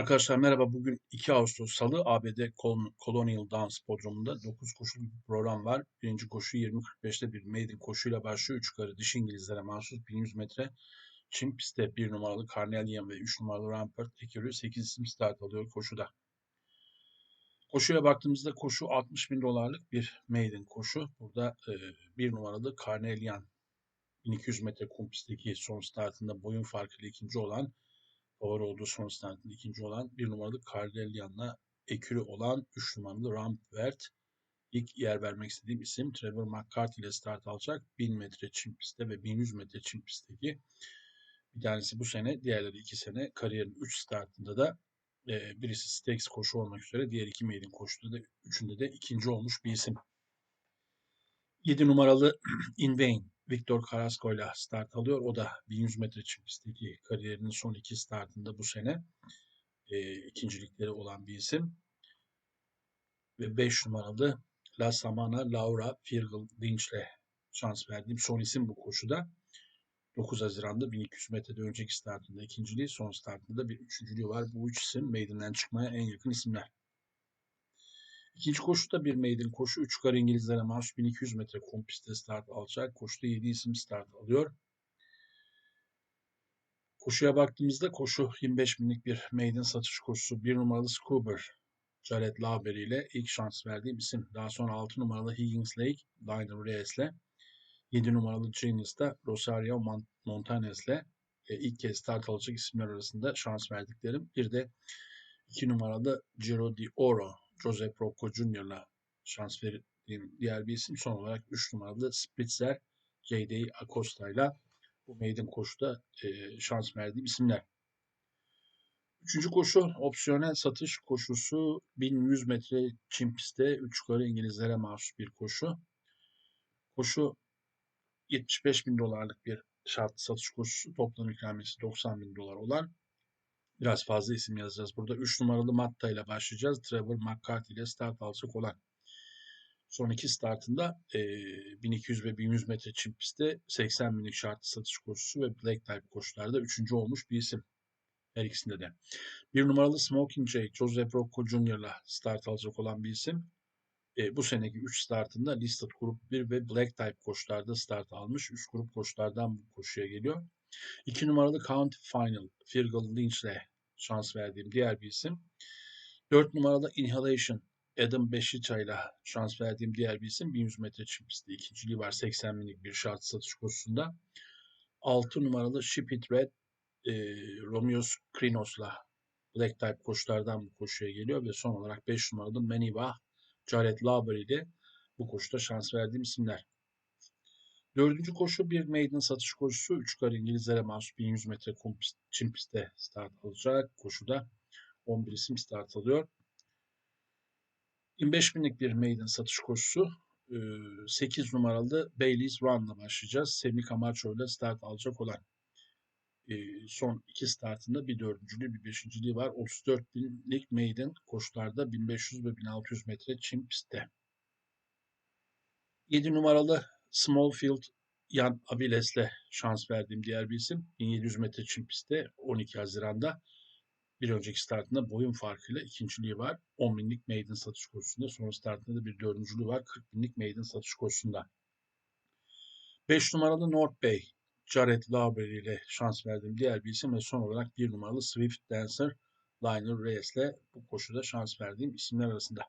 Arkadaşlar merhaba. Bugün 2 Ağustos Salı ABD Col- Colonial Downs Podrumu'nda 9 koşulu bir program var. Birinci koşu 20.45'te bir maiden koşuyla başlıyor. 3 yukarı dişi İngilizlere mahsus 1100 metre. Çim pistte 1 numaralı Carnelian ve 3 numaralı Rampart ekürü 8 isim start alıyor koşuda. Koşuya baktığımızda koşu 60 bin dolarlık bir maiden koşu. Burada e, 1 numaralı Carnelian 1200 metre kum pistteki son startında boyun farkıyla ikinci olan favori olduğu son startında ikinci olan bir numaralı Cardelian'la ekürü olan 3 numaralı Rampvert ilk yer vermek istediğim isim Trevor McCarthy ile start alacak. 1000 metre çim pistte ve 1100 metre çim pistteki bir tanesi bu sene, diğerleri iki sene kariyerin 3 startında da e, birisi Stakes koşu olmak üzere diğer iki maiden koşuda da üçünde de ikinci olmuş bir isim. 7 numaralı In Vain Victor Carrasco ile start alıyor. O da 1100 metre çim pistteki kariyerinin son iki startında bu sene e, ikincilikleri olan bir isim. Ve 5 numaralı La Samana Laura Firgal Lynch ile şans verdiğim son isim bu koşuda. 9 Haziran'da 1200 metrede önceki startında ikinciliği, son startında bir üçüncülüğü var. Bu üç isim meydandan çıkmaya en yakın isimler. İkinci koşuda bir maiden koşu. 3 yukarı İngilizlere mahsus 1200 metre kum pistte start alacak. Koşuda 7 isim start alıyor. Koşuya baktığımızda koşu 25 binlik bir maiden satış koşusu. 1 numaralı Scuber Jared Lauber ile ilk şans verdiği isim. Daha sonra 6 numaralı Higgins Lake Lionel Reyes ile 7 numaralı Genius'ta Rosario Montanes ile e, ilk kez start alacak isimler arasında şans verdiklerim. Bir de 2 numaralı Giro di Oro Jose Rocco Jr.'la şans verdiğim diğer bir isim. Son olarak 3 numaralı Spritzer J.D. Acosta ile bu maiden koşuda e, şans verdiğim isimler. Üçüncü koşu opsiyonel satış koşusu 1100 metre çim pistte 3 yukarı İngilizlere mahsus bir koşu. Koşu 75 bin dolarlık bir şartlı satış koşusu. Toplam ikramiyesi 90 bin dolar olan biraz fazla isim yazacağız. Burada 3 numaralı Matta ile başlayacağız. Trevor McCarthy ile start alacak olan. Son iki startında e, 1200 ve 1100 metre çim pistte 80 binlik şartlı satış koşusu ve Black Type koşularda üçüncü olmuş bir isim. Her ikisinde de. Bir numaralı Smoking Jay, Joseph Rocco Jr. ile start alacak olan bir isim. E, bu seneki 3 startında Listed Grup 1 ve Black Type koşularda start almış. 3 grup koşulardan bu koşuya geliyor. 2 numaralı County Final, Fergal Lynch ile şans verdiğim diğer bir isim. 4 numaralı Inhalation, Adam Beşiça ile şans verdiğim diğer bir isim. 1100 metre çim pistte ikinciliği var 80 binlik bir şart satış koşusunda. 6 numaralı Ship It Red, e, Romeos Krinos'la Black Type koşulardan bu koşuya geliyor ve son olarak 5 numaralı Maniva Jared Lauber ile bu koşuda şans verdiğim isimler. Dördüncü koşu bir maiden satış koşusu. Üç kar İngilizlere mahsus 1100 metre çim pistte start alacak. Koşuda 11 isim start alıyor. 25 binlik bir maiden satış koşusu. 8 numaralı Bailey's Run'la başlayacağız. Semih Camacho ile start alacak olan son iki startında bir dördüncülüğü bir beşinciliği var. 34 binlik maiden koşularda 1500 ve 1600 metre çim pistte. 7 numaralı Smallfield Yan Aviles'le şans verdiğim diğer bir isim. 1700 metre çim pistte 12 Haziran'da bir önceki startında boyun farkıyla ikinciliği var. 10 binlik maiden satış koşusunda. Sonra startında da bir dördüncülüğü var. 40 binlik maiden satış koşusunda. 5 numaralı North Bay Jared Lauber ile şans verdiğim diğer bir isim ve son olarak bir numaralı Swift Dancer Lionel Reyes ile bu koşuda şans verdiğim isimler arasında.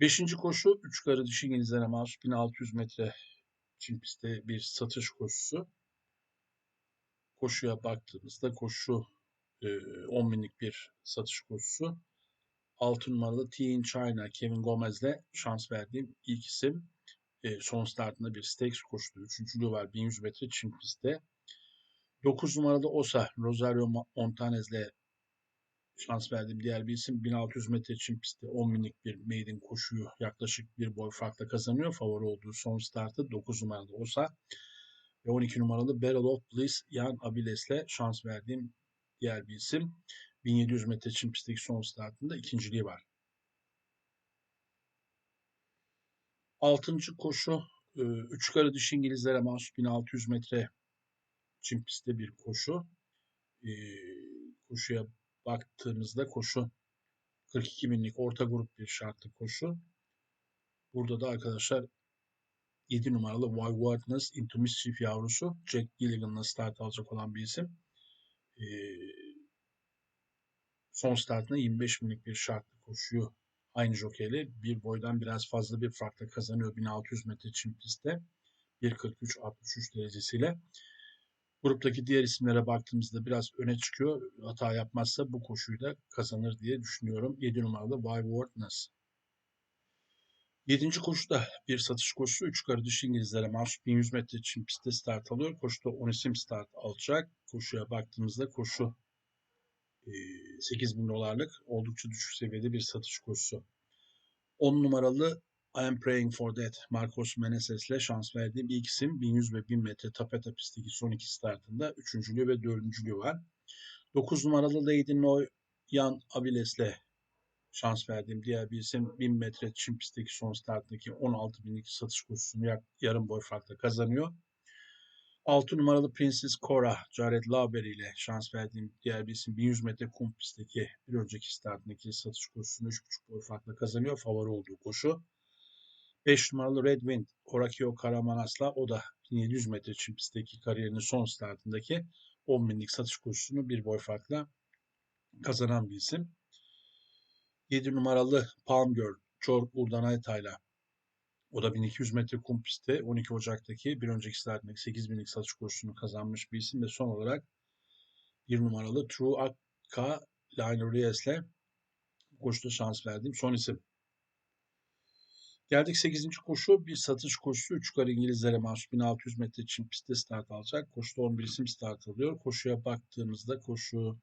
Beşinci koşu 3 karı dişi İngilizlere mahsus 1600 metre çim pistte bir satış koşusu. Koşuya baktığımızda koşu 10 binlik bir satış koşusu. 6 numaralı Teen China Kevin Gomez ile şans verdiğim ilk isim e, son startında bir stakes koştu. Üçüncülüğü var 1100 metre çim pistte. 9 numarada Osa Rosario Montanez ile şans verdiğim diğer bir isim 1600 metre çim pistte 10 binlik bir maiden koşuyu yaklaşık bir boy farkla kazanıyor. Favori olduğu son startı 9 numarada Osa ve 12 numaralı Battle of Bliss Yan Abiles ile şans verdiğim diğer bir isim. 1700 metre çim pistteki son startında ikinciliği var. Altıncı koşu 3 karı dişi İngilizlere mahsus 1600 metre çim pistte bir koşu. E, koşuya baktığımızda koşu 42 binlik orta grup bir şartlı koşu. Burada da arkadaşlar 7 numaralı Why Wildness Into Mischief yavrusu Jack Gilligan'la start alacak olan bir isim. Ee, son startında 25 binlik bir şartlı koşuyu aynı jokeyle bir boydan biraz fazla bir farkla kazanıyor 1600 metre çim pistte. 1.43-63 derecesiyle. Gruptaki diğer isimlere baktığımızda biraz öne çıkıyor. Hata yapmazsa bu koşuyu da kazanır diye düşünüyorum. 7 numaralı Why Wardness. 7. koşuda bir satış koşusu. 3 yukarı dış İngilizlere mahsus 1100 metre için pistte start alıyor. Koşuda 10 isim start alacak. Koşuya baktığımızda koşu 8000 dolarlık oldukça düşük seviyede bir satış koşusu. 10 numaralı I am praying for that Marcos Menezes'le şans verdiğim ilk isim 1100 ve 1000 metre tapeta pistteki son iki startında üçüncülüğü ve dördüncülüğü var. 9 numaralı Lady Noyan Abiles'le şans verdiğim diğer bir isim 1000 metre çim pistteki son starttaki 16 binlik satış kursunu yarım boy farkla kazanıyor. 6 numaralı Princess Cora, Jared Lauber ile şans verdiğim diğer bir isim 1100 metre kum pistteki bir önceki startındaki satış kursunu 3.5 boy farkla kazanıyor. Favori olduğu koşu. 5 numaralı Red Wind, Horakio Karamanas'la o da 1700 metre çim pistteki kariyerinin son startındaki 10 binlik satış kursunu bir boy farkla kazanan bir isim. 7 numaralı Palm Girl, George Urdanayta'yla o da 1200 metre kum pistte 12 Ocak'taki bir önceki startındaki 8000'lik satış kursunu kazanmış bir isim ve son olarak bir numaralı True Akka Liner Reyes'le koşuda şans verdiğim son isim. Geldik 8. koşu. Bir satış koşusu. 3 yukarı İngilizlere mahsus 1600 metre için pistte start alacak. Koşuda 11 isim start alıyor. Koşuya baktığımızda koşu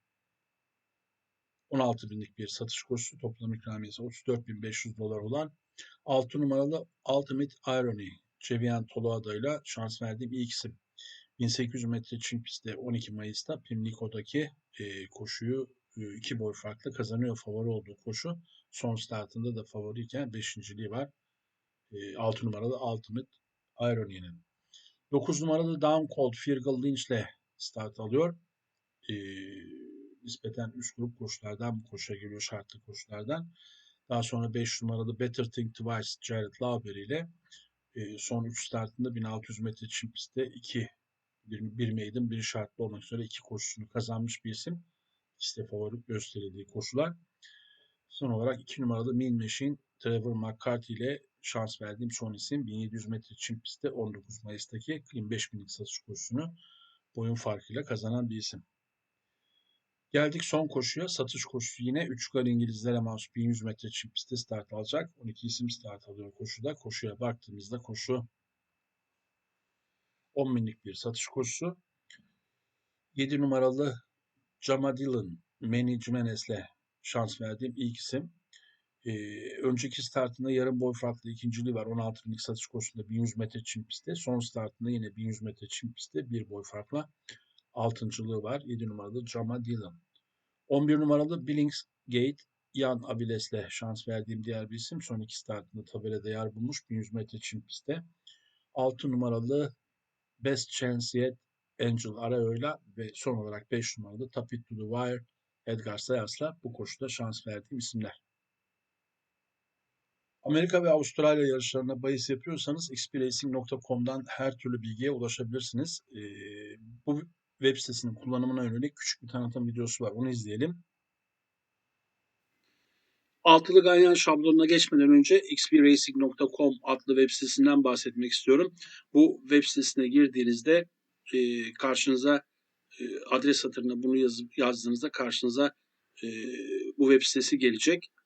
16 binlik bir satış koşusu. Toplam ikramiyesi 34.500 dolar olan 6 numaralı Ultimate Irony. Cevian Toloada ile şans verdiğim ilk isim. 1800 metre Çin pistte 12 Mayıs'ta Pimlico'daki e, koşuyu e, iki boy farklı kazanıyor favori olduğu koşu. Son startında da favoriyken beşinciliği var. 6 ee, numaralı Ultimate Irony'nin. 9 numaralı Down Cold Fergal Lynch ile start alıyor. E, nispeten üst grup koşulardan bu koşuya geliyor şartlı koşulardan. Daha sonra 5 numaralı Better Think Twice Jared Lauber ile e, son 3 startında 1600 metre çim pistte 2 bir, bir maiden bir şartlı olmak üzere iki koşusunu kazanmış bir isim. İkisi de favori gösterildiği koşular. Son olarak 2 numaralı Mean Machine Trevor McCarthy ile şans verdiğim son isim 1700 metre çim pistte 19 Mayıs'taki 25 binlik satış koşusunu boyun farkıyla kazanan bir isim. Geldik son koşuya. Satış koşusu yine 3 yukarı İngilizlere mahsus 1100 metre çim pistte start alacak. 12 isim start alıyor koşuda. Koşuya baktığımızda koşu 10 binlik bir satış koşusu. 7 numaralı Jama Dillon, Manny şans verdiğim ilk isim. E, önceki startında yarım boy farklı ikinciliği var. 16 binlik satış koşusunda 1100 metre çim pistte. Son startında yine 1100 metre çim pistte bir boy farkla altıncılığı var. 7 numaralı Jama Dillon. 11 numaralı Billingsgate Yan Abiles'le şans verdiğim diğer bir isim. Son iki startında tabelada yer bulmuş 1100 metre çim pistte. 6 numaralı Best Chance Yet Angel Arayo'yla ve son olarak 5 numaralı Tap It To The Wire Edgar Sayas'la bu koşuda şans verdiğim isimler. Amerika ve Avustralya yarışlarına bahis yapıyorsanız xpracing.com'dan her türlü bilgiye ulaşabilirsiniz. Ee, bu web sitesinin kullanımına yönelik küçük bir tanıtım videosu var. Onu izleyelim. Altılı ganyan şablonuna geçmeden önce xpracing.com adlı web sitesinden bahsetmek istiyorum. Bu web sitesine girdiğinizde e, karşınıza e, adres satırına bunu yazıp yazdığınızda karşınıza e, bu web sitesi gelecek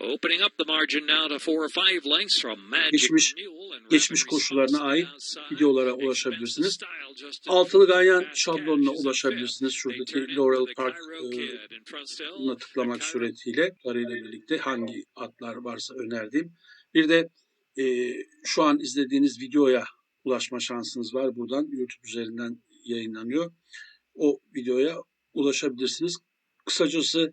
Opening up the margin now to four or five lengths from Magic Geçmiş- geçmiş Response ait videolara ulaşabilirsiniz. Altılı ganyan şablonuna ulaşabilirsiniz. Şuradaki Laurel Park e, tıklamak suretiyle arayla birlikte hangi atlar varsa önerdiğim. Bir de e, şu an izlediğiniz videoya ulaşma şansınız var. Buradan YouTube üzerinden yayınlanıyor. O videoya ulaşabilirsiniz. Kısacası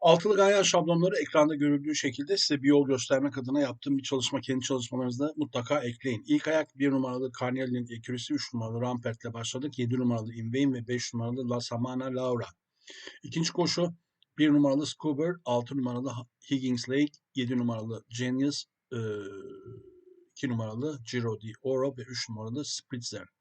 Altılı ganyan şablonları ekranda görüldüğü şekilde size bir yol göstermek adına yaptığım bir çalışma kendi çalışmalarınızda mutlaka ekleyin. İlk ayak 1 numaralı Carnelian Accuracy, 3 numaralı Rampart ile başladık. 7 numaralı Invain ve 5 numaralı La Samana Laura. İkinci koşu 1 numaralı Scuba, 6 numaralı Higgins Lake, 7 numaralı Genius, 2 numaralı Giro di Oro ve 3 numaralı Spritzer.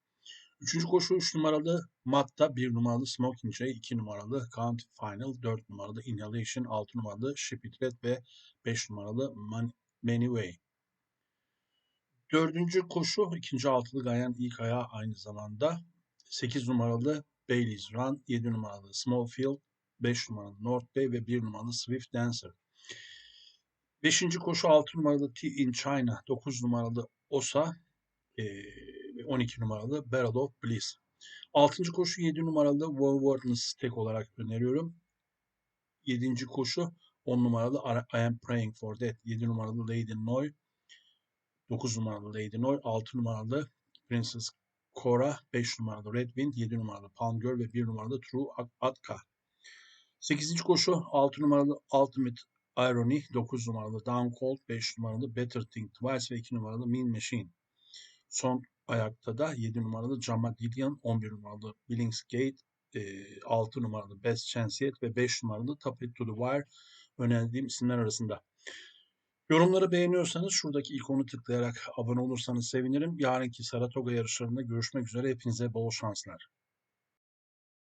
Üçüncü koşu 3 numaralı Matta, 1 numaralı Smoking Jay, 2 numaralı Count Final, 4 numaralı Inhalation, 6 numaralı Ship It Red ve 5 numaralı Man Many Way. Dördüncü koşu ikinci altılı Gayan ilk ayağı aynı zamanda 8 numaralı Bailey's Run, 7 numaralı Smallfield, 5 numaralı North Bay ve 1 numaralı Swift Dancer. Beşinci koşu 6 numaralı T in China, 9 numaralı Osa, ve 12 numaralı Barrel of Bliss. 6. koşu 7 numaralı Wolverines tek olarak öneriyorum. 7. koşu 10 numaralı I Am Praying for That. 7 numaralı Lady Noy. 9 numaralı Lady Noy. 6 numaralı Princess Cora. 5 numaralı Red Wind. 7 numaralı Palm Girl ve 1 numaralı True Atka. 8. koşu 6 numaralı Ultimate Irony. 9 numaralı Down Cold. 5 numaralı Better Think Twice ve 2 numaralı Mean Machine. Son ayakta da 7 numaralı Jama Dillian, 11 numaralı Billingsgate, 6 numaralı Best Chanceyet ve 5 numaralı Top It to the Wire önerdiğim isimler arasında. Yorumları beğeniyorsanız şuradaki ikonu tıklayarak abone olursanız sevinirim. Yarınki Saratoga yarışlarında görüşmek üzere. Hepinize bol şanslar.